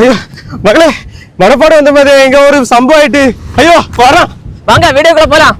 ஐயோ மகளே மனப்பாடம் வந்த மாதிரி எங்க ஒரு சம்பவம் ஆயிட்டு. ஐயோ வரோம் வாங்க வீடியோக்குள்ள போலாம்.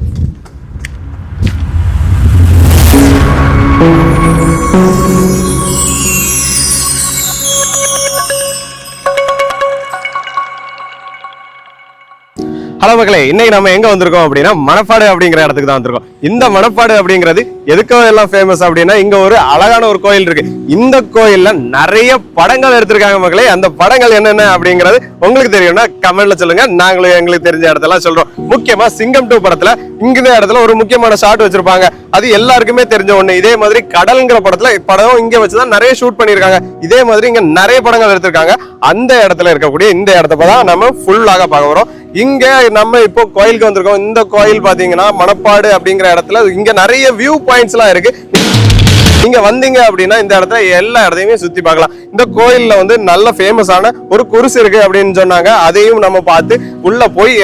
ஹலோ மக்களே இன்னைக்கு நம்ம எங்க வந்திருக்கோம் அப்படின்னா மணப்பாடு அப்படிங்கிற இடத்துக்கு தான் வந்திருக்கோம். இந்த மணப்பாடு அப்படிங்கிறது எதுக்கோ எல்லாம் ஃபேமஸ் அப்படின்னா இங்க ஒரு அழகான ஒரு கோயில் இருக்கு. இந்த கோயில்ல நிறைய படங்கள் எடுத்திருக்காங்க மக்களே. அந்த படங்கள் என்னென்ன அப்படிங்கிறது உங்களுக்கு தெரியும்னா கமெண்ட்ல சொல்லுங்க. நாங்களும் எங்களுக்கு தெரிஞ்ச இடத்தெல்லாம் சொல்றோம். முக்கியமா சிங்கம் டூ படத்துல இங்க இடத்துல ஒரு முக்கியமான ஷாட் வச்சிருப்பாங்க. அது எல்லாருக்குமே தெரிஞ்ச ஒண்ணு. இதே மாதிரி கடல்ங்கிற படத்துல படம் இங்க வச்சுதான் நிறைய ஷூட் பண்ணிருக்காங்க இதே மாதிரி இங்க நிறைய படங்கள் எடுத்திருக்காங்க. அந்த இடத்துல இருக்கக்கூடிய இந்த இடத்த தான் நம்ம ஃபுல்லாக பார்க்க போறோம். இங்க நம்ம இப்போ கோயிலுக்கு வந்திருக்கோம். இந்த கோயில் பாத்தீங்கன்னா மணப்பாடு அப்படிங்கிற இடத்துல இங்க நிறைய வியூ பாயிண்ட் பாயிண்ட்ஸ்லாம் இருக்கு. நீங்க வந்தீங்க அப்படின்னா இந்த இடத்துல எல்லா இடத்தையுமே சுத்தி பார்க்கலாம். இந்த கோயில்ல வந்து நல்ல ஃபேமஸான ஒரு குருசு இருக்கு அப்படின்னு சொன்னாங்க. அதையும் நம்ம பார்த்து உள்ள போய்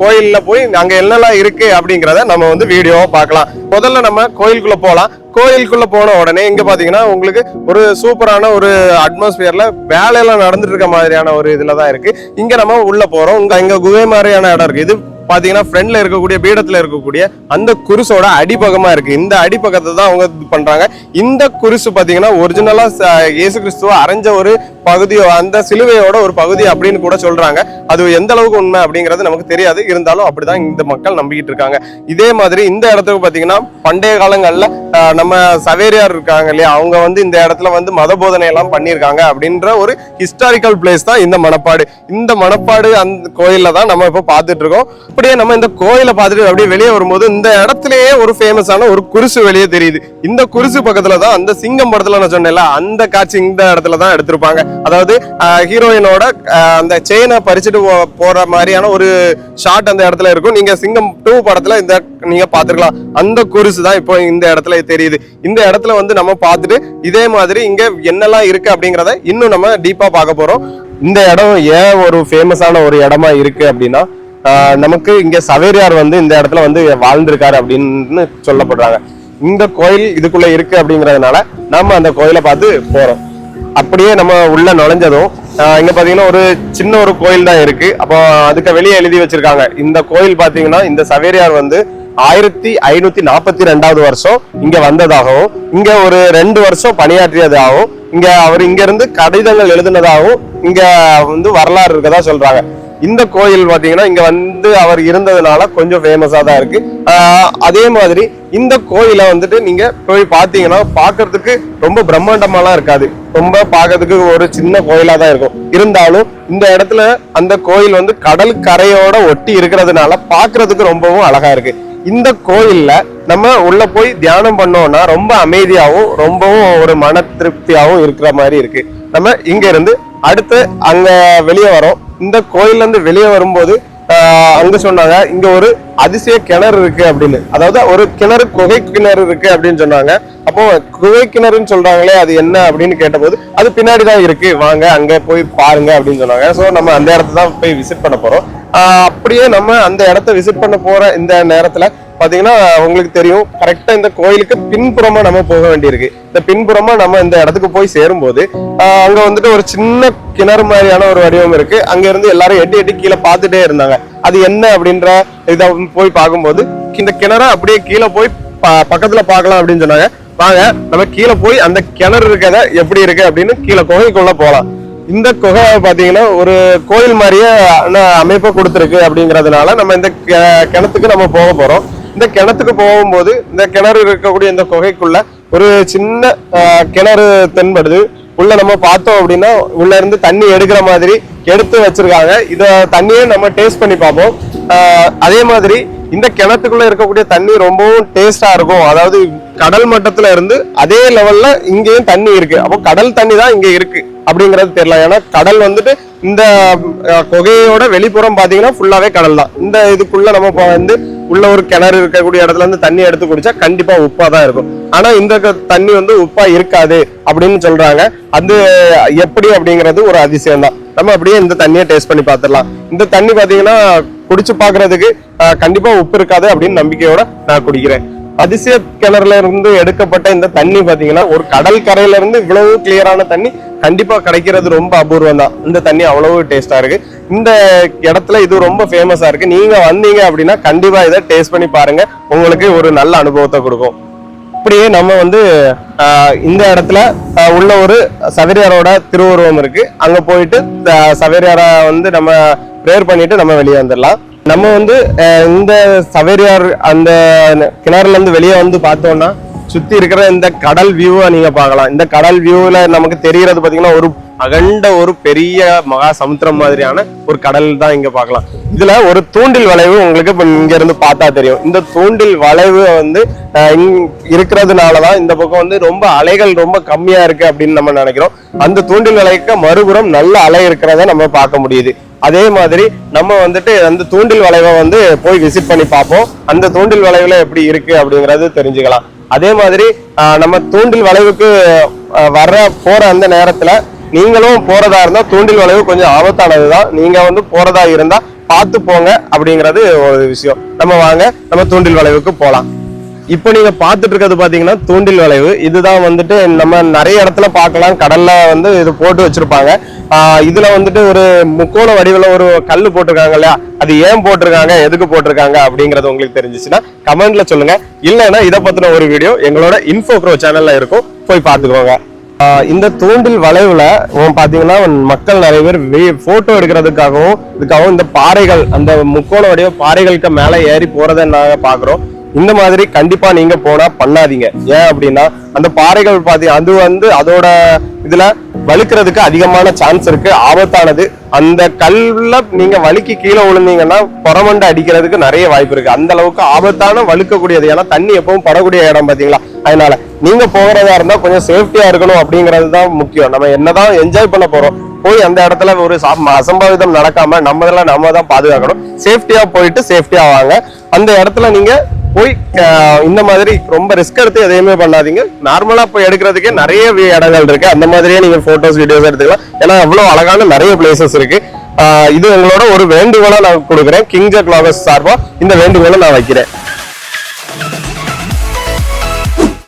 கோயில்ல போய் அங்க என்னெல்லாம் இருக்கு அப்படிங்கிறத நம்ம வந்து வீடியோவா பார்க்கலாம். முதல்ல நம்ம கோயிலுக்குள்ள போகலாம் கோயிலுக்குள்ள போன உடனே இங்க பாத்தீங்கன்னா உங்களுக்கு ஒரு சூப்பரான ஒரு அட்மாஸ்பியர்ல வேலையெல்லாம் நடந்துட்டு இருக்க மாதிரியான ஒரு இதுல தான் இருக்கு. இங்க நம்ம உள்ள போறோம். இங்க இங்க குகை மாதிரியான இடம் இருக்கு. இது பார்த்தீங்கன்னா ஃப்ரண்ட்ல இருக்கக்கூடிய பீடத்துல இருக்கக்கூடிய அந்த குருசோட அடிப்பக்கமா இருக்கு. இந்த அடிப்பக்கத்தை தான் அவங்க இது பண்றாங்க. இந்த குருசு பார்த்தீங்கன்னா ஒரிஜினலா இயேசு கிறிஸ்துவ அரைஞ்ச ஒரு பகுதியோ அந்த சிலுவையோட ஒரு பகுதி அப்படின்னு கூட சொல்றாங்க. அது எந்த அளவுக்கு உண்மை அப்படிங்கிறது நமக்கு தெரியாது. இருந்தாலும் அப்படிதான் இந்த மக்கள் நம்பிக்கிட்டு இருக்காங்க. இதே மாதிரி இந்த இடத்துக்கு பாத்தீங்கன்னா பண்டைய காலங்கள்ல நம்ம சவேரியார் இருக்காங்க இல்லையா? அவங்க வந்து இந்த இடத்துல வந்து மத போதனை எல்லாம் பண்ணியிருக்காங்க அப்படின்ற ஒரு ஹிஸ்டாரிக்கல் பிளேஸ் தான் இந்த மணப்பாடு. இந்த மணப்பாடு அந்த கோயில தான் நம்ம இப்போ பார்த்துட்டு இருக்கோம். அப்படியே நம்ம இந்த கோயிலை பார்த்துட்டு அப்படியே வெளியே வரும்போது இந்த இடத்துலயே ஒரு ஃபேமஸான ஒரு குருசு வெளியே தெரியுது. இந்த குருசு பக்கத்துல தான் அந்த சிங்கம் படத்துல நான் சொன்னேன்ல அந்த காட்சி இந்த இடத்துல தான் எடுத்திருப்பாங்க. அதாவது ஹீரோயினோட அந்த செயினை பறிச்சுட்டு போற மாதிரியான ஒரு ஷாட் அந்த இடத்துல இருக்கும். நீங்க சிங்கம் டூ படத்துல இந்த நீங்க பாத்துருக்கலாம் அந்த குருசு தான் இப்போ இந்த இடத்துல தெரியுது. இந்த இடத்துல வந்து நம்ம பார்த்துட்டு இதே மாதிரி இங்க என்னெல்லாம் இருக்கு அப்படிங்கறத இன்னும் நம்ம டீப்பா பார்க்க போறோம். இந்த இடம் ஏன் ஒரு ஃபேமஸான ஒரு இடமா இருக்கு அப்படின்னா ஆஹ் நமக்கு இங்க சவேரியார் வந்து இந்த இடத்துல வந்து வாழ்ந்திருக்காரு அப்படின்னு சொல்லப்படுறாங்க. இந்த கோயில் இதுக்குள்ள இருக்கு அப்படிங்கறதுனால நம்ம அந்த கோயிலை பார்த்து போறோம். அப்படியே நம்ம உள்ள நுழைஞ்சதும் இங்க பாத்தீங்கன்னா ஒரு சின்ன ஒரு கோயில் தான் இருக்கு. அப்போ அதுக்கு வெளியே எழுதி வச்சிருக்காங்க. இந்த கோயில் பாத்தீங்கன்னா இந்த சவேரியார் வந்து ஆயிரத்தி ஐநூத்தி நாற்பத்தி ரெண்டாவது வருஷம் இங்க வந்ததாகவும் இங்க ஒரு ரெண்டு வருஷம் பணியாற்றியதாகவும் இங்க அவர் இங்க இருந்து கடிதங்கள் எழுதினதாகவும் இங்க வந்து வரலாறு இருக்கதா சொல்றாங்க. இந்த கோயில் பாத்தீங்கன்னா இங்க வந்து அவர் இருந்ததுனால கொஞ்சம் ஃபேமஸா தான் இருக்கு. அதே மாதிரி இந்த கோயிலை வந்துட்டு நீங்க போய் பாத்தீங்கன்னா பாக்குறதுக்கு ரொம்ப பிரம்மாண்டமாலாம் இருக்காது. ரொம்ப பார்க்கறதுக்கு ஒரு சின்ன கோயிலா தான் இருக்கும். இருந்தாலும் இந்த இடத்துல அந்த கோயில் வந்து கடல் கரையோட ஒட்டி இருக்கிறதுனால பாக்குறதுக்கு ரொம்பவும் அழகா இருக்கு. இந்த கோயில்ல நம்ம உள்ள போய் தியானம் பண்ணோம்னா ரொம்ப அமைதியாகவும் ரொம்பவும் ஒரு மன திருப்தியாகவும் இருக்கிற மாதிரி இருக்கு. நம்ம இங்க இருந்து அடுத்து அங்க வெளியே வரோம். இந்த கோயில்ல இருந்து வெளியே வரும்போது அங்க சொன்னாங்க. இங்க ஒரு அதிசய கிணறு இருக்கு அப்படின்னு. அதாவது ஒரு கிணறு குகை கிணறு இருக்கு அப்படின்னு சொன்னாங்க. அப்போ குகை கிணறுன்னு சொல்றாங்களே அது என்ன அப்படின்னு கேட்டபோது அது பின்னாடி தான் இருக்கு வாங்க அங்க போய் பாருங்க அப்படின்னு சொன்னாங்க. ஸோ நம்ம அந்த இடத்த தான் போய் விசிட் பண்ண போறோம். ஆஹ், அப்படியே நம்ம அந்த இடத்த விசிட் பண்ண போற இந்த நேரத்துல பாத்தீங்கன்னா உங்களுக்கு தெரியும் கரெக்டா இந்த கோயிலுக்கு பின்புறமா நம்ம போக வேண்டியிருக்கு. இந்த பின்புறமா நம்ம இந்த இடத்துக்கு போய் சேரும்போது ஆஹ் அங்க வந்துட்டு ஒரு சின்ன கிணறு மாதிரியான ஒரு வடிவம் இருக்கு. அங்க இருந்து எல்லாரும் எட்டி எட்டி கீழே பார்த்துட்டே இருந்தாங்க. அது என்ன அப்படின்ற இதை போய் பார்க்கும்போது இந்த கிணற அப்படியே கீழே போய் பக்கத்துல பார்க்கலாம் அப்படின்னு சொன்னாங்க. வாங்க நம்ம கீழே போய் அந்த கிணறு இருக்கிறத எப்படி இருக்கு அப்படின்னு கீழே குகைக்குள்ள போகலாம் இந்த குகை பார்த்தீங்கன்னா ஒரு கோயில் மாதிரியே அமைப்பை கொடுத்துருக்கு அப்படிங்கிறதுனால நம்ம இந்த கிணத்துக்கு நம்ம போக போகிறோம் இந்த கிணத்துக்கு போகும்போது இந்த கிணறு இருக்கக்கூடிய இந்த குகைக்குள்ள ஒரு சின்ன கிணறு தென்படுது. உள்ள நம்ம பார்த்தோம் அப்படின்னா உள்ள இருந்து தண்ணி எடுக்கிற மாதிரி எடுத்து வச்சிருக்காங்க. இதை தண்ணியை நம்ம டேஸ்ட் பண்ணி பார்ப்போம். அதே மாதிரி இந்த கிணத்துக்குள்ள இருக்கக்கூடிய தண்ணி ரொம்பவும் டேஸ்டா இருக்கும். அதாவது கடல் மட்டத்துல இருந்து அதே லெவல்ல இங்கேயும் தண்ணி இருக்கு. அப்போ கடல் தண்ணி தான் இங்க இருக்கு அப்படிங்கிறது தெரியல. ஏன்னா கடல் வந்துட்டு இந்த குகையோட வெளிப்புறம் பாத்தீங்கன்னா ஃபுல்லாவே கடல் தான். இந்த இதுக்குள்ள நம்ம இப்போ வந்து உள்ள ஒரு கிணறு இருக்கக்கூடிய இடத்துல இருந்து தண்ணி எடுத்து குடிச்சா கண்டிப்பா உப்பா தான் இருக்கும். ஆனா இந்த க- தண்ணி வந்து உப்பா இருக்காது அப்படின்னு சொல்றாங்க. அது எப்படி அப்படிங்கிறது ஒரு அதிசயம் தான் நம்ம அப்படியே இந்த தண்ணியை டேஸ்ட் பண்ணி பார்த்துடலாம் இந்த தண்ணி பாத்தீங்கன்னா குடிச்சு பாக்குறதுக்கு கண்டிப்பா உப்பு இருக்காது அப்படின்னு நம்பிக்கையோட நான் குடிக்கிறேன். அதிசய கிணறுல இருந்து எடுக்கப்பட்ட இந்த தண்ணி பாத்தீங்கன்னா ஒரு கடல் கரையில இருந்து இவ்வளவு கிளியரான தண்ணி கண்டிப்பா கிடைக்கிறது ரொம்ப அபூர்வம் தான். இந்த தண்ணி அவ்வளவு டேஸ்டா இருக்கு. இந்த இடத்துல இது ரொம்ப ஃபேமஸா இருக்கு. நீங்க வந்தீங்க அப்படின்னா கண்டிப்பா இதை டேஸ்ட் பண்ணி பாருங்க. உங்களுக்கு ஒரு நல்ல அனுபவத்தை கொடுக்கும். இப்படியே நம்ம வந்து இந்த இடத்துல உள்ள ஒரு சவேரியாரோட திருவுருவம் இருக்கு. அங்க போயிட்டு ஆஹ், சவேரியாரை வந்து நம்ம ப்ரேயர் பண்ணிட்டு நம்ம வெளியே வந்துடலாம் நம்ம வந்து ஆஹ், இந்த சவேரியார் அந்த கிணறுல இருந்து வெளியே வந்து பார்த்தோம்னா சுத்தி இருக்கிற இந்த கடல் வியூவை நீங்க பார்க்கலாம். இந்த கடல் வியூல நமக்கு தெரியறது பாத்தீங்கன்னா ஒரு அகண்ட ஒரு பெரிய மகா சமுத்திரம் மாதிரியான ஒரு கடல் தான் இங்க பார்க்கலாம். இதுல ஒரு தூண்டில் வளைவு உங்களுக்கு இப்போ இங்க இருந்து பார்த்தா தெரியும். இந்த தூண்டில் வளைவு வந்து இருக்கிறதுனாலதான் இந்த பக்கம் வந்து ரொம்ப அலைகள் ரொம்ப கம்மியா இருக்கு அப்படின்னு நம்ம நினைக்கிறோம். அந்த தூண்டில் வளைவுக்கு மறுபுறம் நல்ல அலை இருக்கிறத நம்ம பார்க்க முடியுது. அதே மாதிரி நம்ம வந்துட்டு அந்த தூண்டில் வளைவை வந்து போய் விசிட் பண்ணி பார்ப்போம். அந்த தூண்டில் வளைவுல எப்படி இருக்கு அப்படிங்கறது தெரிஞ்சுக்கலாம். அதே மாதிரி நம்ம தூண்டில் வளைவுக்கு வர வர்ற போற அந்த நேரத்துல நீங்களும் போறதா இருந்தா தூண்டில் வளைவு கொஞ்சம் ஆபத்தானதுதான். நீங்க வந்து போறதா இருந்தா பார்த்து போங்க அப்படிங்கிறது ஒரு விஷயம். நம்ம வாங்க நம்ம தூண்டில் வளைவுக்கு போலாம். இப்போ நீங்க பார்த்துட்டு இருக்கிறது பாத்தீங்கன்னா தூண்டில் வளைவு. இதுதான் வந்துட்டு நம்ம நிறைய இடத்துல பார்க்கலாம். கடல்ல வந்து இது போட்டு வச்சிருப்பாங்க. ஆஹ் இதுல வந்துட்டு ஒரு முக்கோண வடிவில் ஒரு கல் போட்டிருக்காங்க இல்லையா? அது ஏன் போட்டிருக்காங்க? எதுக்கு போட்டிருக்காங்க? அப்படிங்கறது உங்களுக்கு தெரிஞ்சிச்சுன்னா கமெண்ட்ல சொல்லுங்க. இல்லைன்னா இதை பத்தின ஒரு வீடியோ எங்களோட இன்ஃபோ ப்ரோ சேனல்ல இருக்கும். போய் பார்த்துக்கோங்க. இந்த தூண்டில் வளைவுல பாத்தீங்கன்னா மக்கள் நிறைய பேர் போட்டோ எடுக்கிறதுக்காகவும் இதுக்காகவும் இந்த பாறைகள் அந்த முக்கோண வடிவ பாறைகளுக்கு மேல ஏறி போறதை நாங்க பாக்குறோம். இந்த மாதிரி கண்டிப்பா நீங்க போனா பண்ணாதீங்க. ஏன் அப்படின்னா அந்த பாறைகள் பாத்தீங்க அது வந்து அதோட இதுல வழுக்கிறதுக்கு அதிகமான சான்ஸ் இருக்கு. ஆபத்தானது. அந்த கல்ல நீங்க வழுக்கி கீழே விழுந்தீங்கன்னா புறமண்டை அடிக்கிறதுக்கு நிறைய வாய்ப்பு இருக்கு. அந்த அளவுக்கு ஆபத்தான வலுக்கக்கூடியது. ஏன்னா தண்ணி எப்பவும் படக்கூடிய இடம் பாத்தீங்களா? அதனால நீங்க போகிறதா இருந்தா கொஞ்சம் சேஃப்டியா இருக்கணும் அப்படிங்கிறது தான் முக்கியம். நம்ம என்னதான் என்ஜாய் பண்ண போறோம். போய் அந்த இடத்துல ஒரு அசம்பாவிதம் நடக்காம நம்ம இதெல்லாம் நம்ம தான் பாதுகாக்கணும். சேஃப்டியா போயிட்டு சேஃப்டியா வாங்க. அந்த இடத்துல நீங்க போய் இந்த மாதிரி ரொம்ப ரிஸ்க் எடுத்து எதையுமே பண்ணாதீங்க. நார்மலா போய் எடுக்கிறதுக்கே நிறைய இடங்கள் இருக்கு. அந்த மாதிரியே நீங்க போட்டோஸ் வீடியோஸ் எடுத்துக்கலாம். ஏன்னா அவ்வளோ அழகான நிறைய பிளேசஸ் இருக்கு. இது எங்களோட ஒரு வேண்டுகோளா நான் கொடுக்குறேன். கிங் ஜெட் லாகஸ் சார்பா இந்த வேண்டுகோளை நான் வைக்கிறேன்.